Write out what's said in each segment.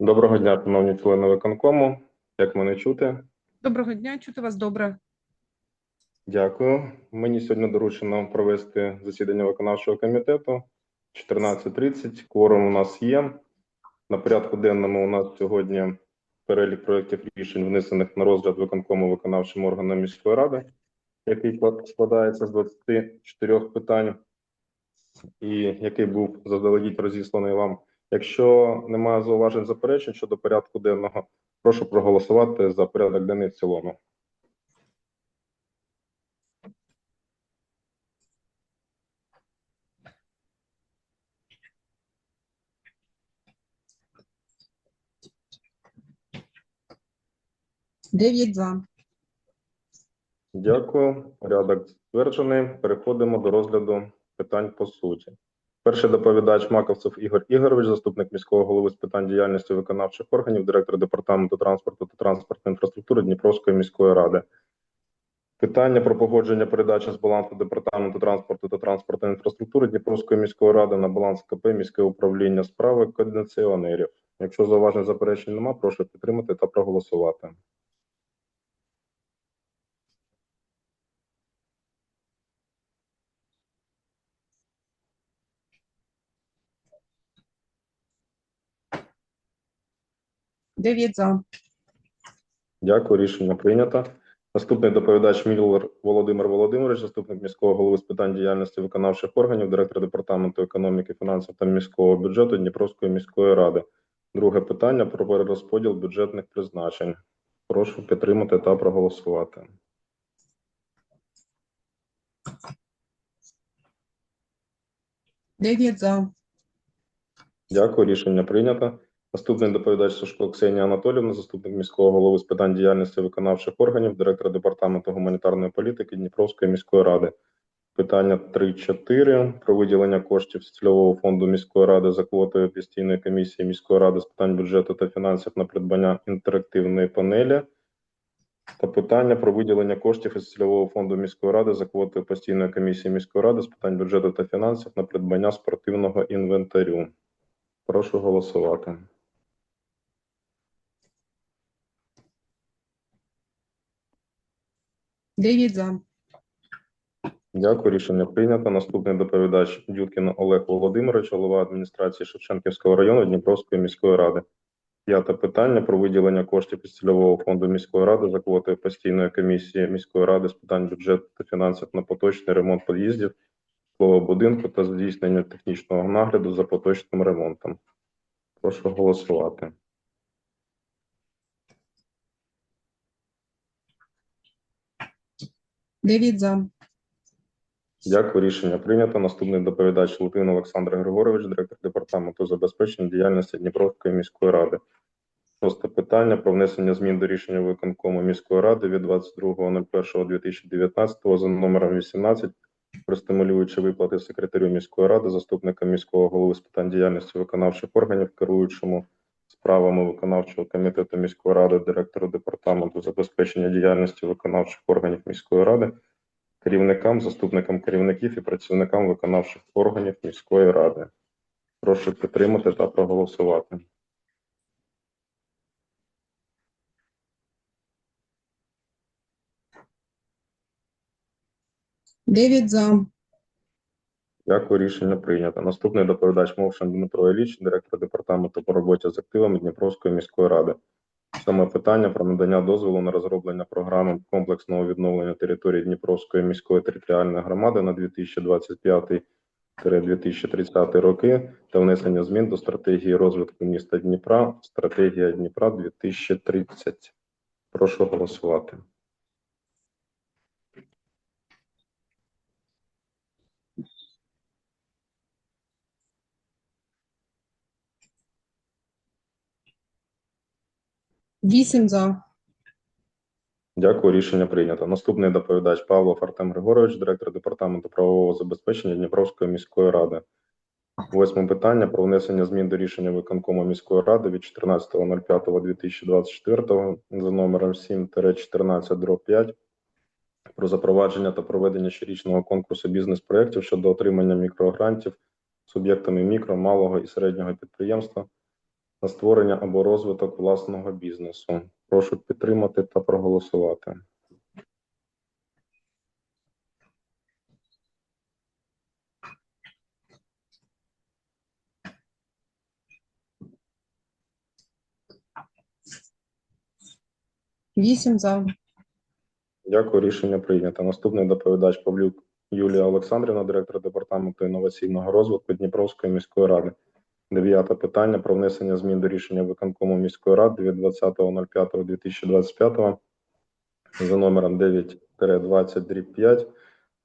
Доброго дня, шановні члени виконкому. Як мене чути? Доброго дня, чути вас добре. Дякую. Мені сьогодні доручено провести засідання виконавчого комітету 14.30. Кворум у нас є. На порядку денному у нас сьогодні перелік проєктів рішень, внесених на розгляд виконкому виконавчим органам міської ради, який складається з 24 питань, і який був заздалегідь розісланий вам. Якщо немає зауважень заперечень щодо порядку денного, прошу проголосувати за порядок денний в цілому. Дев'ять за. Дякую. Порядок затверджений. Переходимо до розгляду питань по суті. Перший доповідач Маковцев Ігор Ігорович, заступник міського голови з питань діяльності виконавчих органів, директор департаменту транспорту та транспортної інфраструктури Дніпровської міської ради. Питання про погодження передачі з балансу департаменту транспорту та транспортної інфраструктури Дніпровської міської ради на баланс КП міське управління справи координаціонерів. Якщо зауважень заперечень нема, прошу підтримати та проголосувати. Дев'ять за. Дякую, рішення прийнято. Наступний доповідач Міллер Володимир Володимирович, заступник міського голови з питань діяльності виконавчих органів, директор департаменту економіки, фінансів та міського бюджету Дніпровської міської ради. Друге питання про перерозподіл бюджетних призначень. Прошу підтримати та проголосувати. Дев'ять за. Дякую, рішення прийнято. Наступний доповідач Сушко Ксенія Анатолівна, заступник міського голови з питань діяльності виконавчих органів, директор департаменту гуманітарної політики Дніпровської міської ради. Питання 3.4 про виділення коштів з цільового фонду міської ради за квотою постійної комісії міської ради з питань бюджету та фінансів на придбання інтерактивної панелі. Та питання про виділення коштів із цільового фонду міської ради за квотою постійної комісії міської ради з питань бюджету та фінансів на придбання спортивного інвентарю. Прошу голосувати. Дев'ять за. Дякую, рішення прийнято. Наступний доповідач Дюткін Олег Володимирович, голова адміністрації Шевченківського району Дніпровської міської ради. П'яте питання про виділення коштів із цільового фонду міської ради за квотою постійної комісії міської ради з питань бюджету та фінансів на поточний ремонт під'їздів житлового будинку та здійснення технічного нагляду за поточним ремонтом. Прошу голосувати. Дев'ять за. Дякую, рішення прийнято. Наступний доповідач Лутин Олександр Григорович, директор департаменту забезпечення діяльності Дніпровської міської ради. Шосте питання про внесення змін до рішення виконкому міської ради від 22.01.2019 за номером 18 про стимулюючі виплати секретарю міської ради, заступника міського голови з питань діяльності виконавчих органів, керуючому справами виконавчого комітету міської ради, директору департаменту забезпечення діяльності виконавчих органів міської ради, керівникам, заступникам керівників і працівникам виконавчих органів міської ради. Прошу підтримати та проголосувати. Дев'ять за. Дякую, рішення прийнято. Наступний доповідач Мовшин Дмитро Іліч, директор департаменту по роботі з активами Дніпровської міської ради. Саме питання про надання дозволу на розроблення програми комплексного відновлення території Дніпровської міської територіальної громади на 2025-2030 роки та внесення змін до стратегії розвитку міста Дніпра, стратегія Дніпра 2030. Прошу голосувати. Вісім за. Дякую, рішення прийнято. Наступний доповідач Павлов Артем Григорович, директор департаменту правового забезпечення Дніпровської міської ради. Восьме питання про внесення змін до рішення виконкому міської ради від 14.05.2024 за номером 7-14 про запровадження та проведення щорічного конкурсу бізнес-проєктів щодо отримання мікрогрантів суб'єктами мікро, малого і середнього підприємства на створення або розвиток власного бізнесу. Прошу підтримати та проголосувати. Вісім за. Дякую, рішення прийнято. Наступний доповідач Павлюк Юлія Олександрівна, директор департаменту інноваційного розвитку Дніпровської міської ради. Дев'яте питання про внесення змін до рішення виконкому міської ради від 20.05.2025 за номером 9-20 5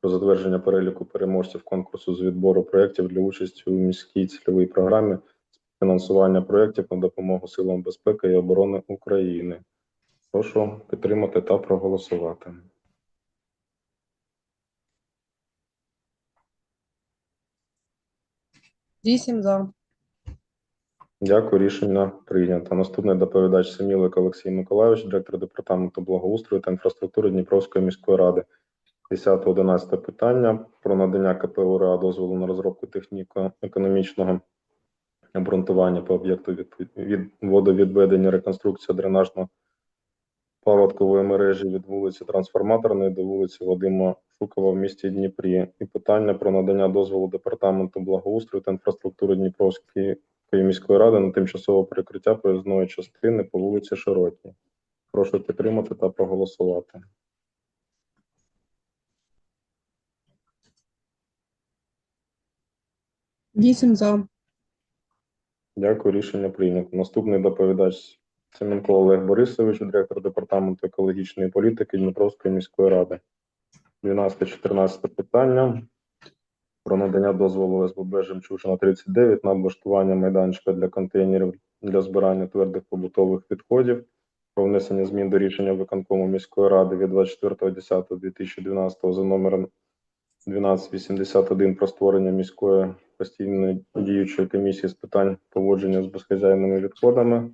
про затвердження переліку переможців конкурсу з відбору проєктів для участі у міській цільовій програмі фінансування проєктів на допомогу силам безпеки і оборони України. Прошу підтримати та проголосувати. Вісім за. Дякую, рішення прийнято. Наступний доповідач Семілик Олексій Миколайович, директор департаменту благоустрою та інфраструктури Дніпровської міської ради. 10-11 питання про надання КП УРА дозволу на розробку техніко-економічного обґрунтування по об'єкту від, від водовідведення реконструкція дренажно паводкової мережі від вулиці Трансформаторної до вулиці Вадима Шукова в місті Дніпрі. І питання про надання дозволу департаменту благоустрою та інфраструктури Дніпровської Київської міської ради на тимчасове перекриття проїзної частини по вулиці Широкій. Прошу підтримати та проголосувати. Вісім за. Дякую, рішення прийнято. Наступний доповідач Семенко Олег Борисович, директор департаменту екологічної політики Дніпровської міської ради. 12-14 питання про надання дозволу СББ Жемчужина 39 на облаштування майданчика для контейнерів для збирання твердих побутових відходів, про внесення змін до рішення виконкому міської ради від 24.10.2012 за номером 1281 про створення міської постійної діючої комісії з питань поводження з безхазяйними відходами.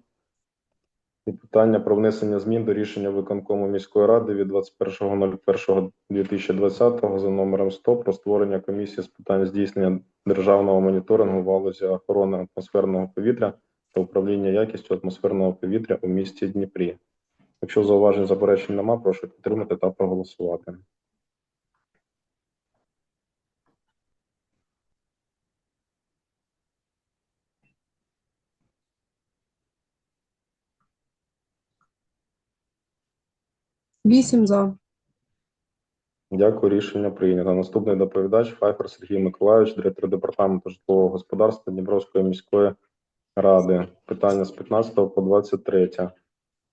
І питання про внесення змін до рішення виконкому міської ради від 21.01.2020 за номером 100 про створення комісії з питань здійснення державного моніторингу валузі охорони атмосферного повітря та управління якістю атмосферного повітря у місті Дніпрі. Якщо зауважень заперечень нема, прошу підтримати та проголосувати. Вісім за. Дякую, рішення прийнято. Наступний доповідач Файфер Сергій Миколайович, директор департаменту житлового господарства Дніпровської міської ради. Питання з 15 по 23.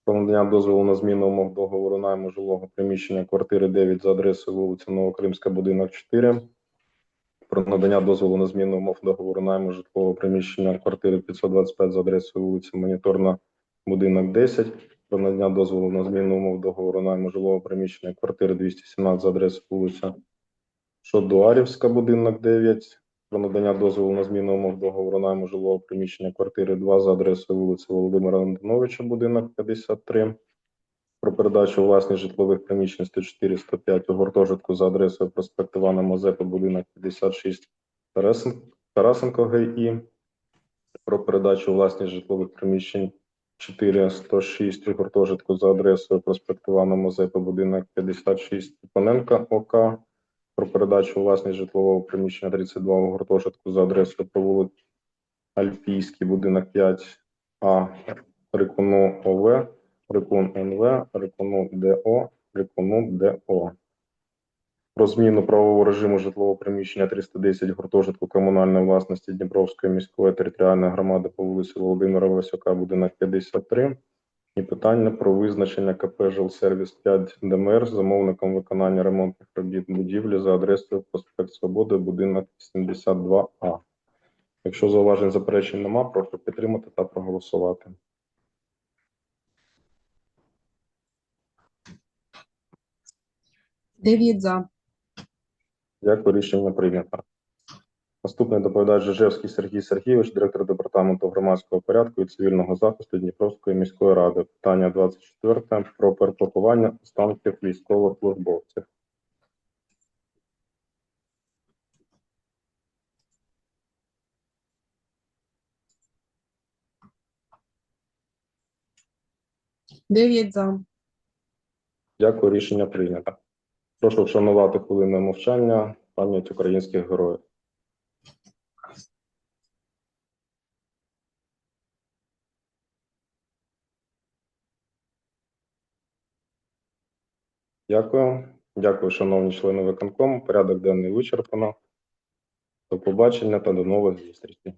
Про надання дозволу на зміну умов договору найму жилого приміщення квартири 9 за адресою вулиця Новокримська, будинок 4. Про надання дозволу на зміну умов договору найму житлового приміщення квартири 525 за адресою вулиця Моніторна, будинок 10 про надання дозволу на зміну умов договору найму жилого приміщення квартири 217 за адресою вулиця Шодуарівська, будинок 9, про надання дозволу на зміну умов договору найму жилого приміщення квартири 2 за адресою вулиці Володимира Антоновича, будинок 53, про передачу у власність житлових приміщень 104-105 у гуртожитку за адресою проспект Івана Мазепи, будинок 56 Тарасенко ГІ, про передачу у власність житлових приміщень 406 гуртожитку за адресою проспект Івана Мазепи, будинок 56 Степаненка ОК, про передачу у власність житлового приміщення 32 у гуртожитку за адресою по вулиці Альпійський, будинок 5А, Рикуну ОВ, Рикун НВ, Рикуну ДО, Рикуну ДО. Про зміну правового режиму житлового приміщення 310 гуртожитку комунальної власності Дніпровської міської територіальної громади по вулиці Володимира Васюка, будинок 53. І питання про визначення КП «Жилсервіс 5 ДМР замовником виконання ремонтних робіт будівлі за адресою проспект Свободи, будинок 72А. Якщо зауважень заперечень нема, прошу підтримати та проголосувати. Дев'ять за. Дякую, рішення прийнято. Наступний доповідач Жижевський Сергій Сергійович, директор департаменту громадського порядку і цивільного захисту Дніпровської міської ради. Питання 24 про перепакування останків військовослужбовців. Дев'ять за. Дякую, рішення прийнято. Прошу вшанувати хвилиною мовчання пам'ять українських героїв. Дякую. Дякую, шановні члени виконкому. Порядок денний вичерпано. До побачення та до нових зустрічей.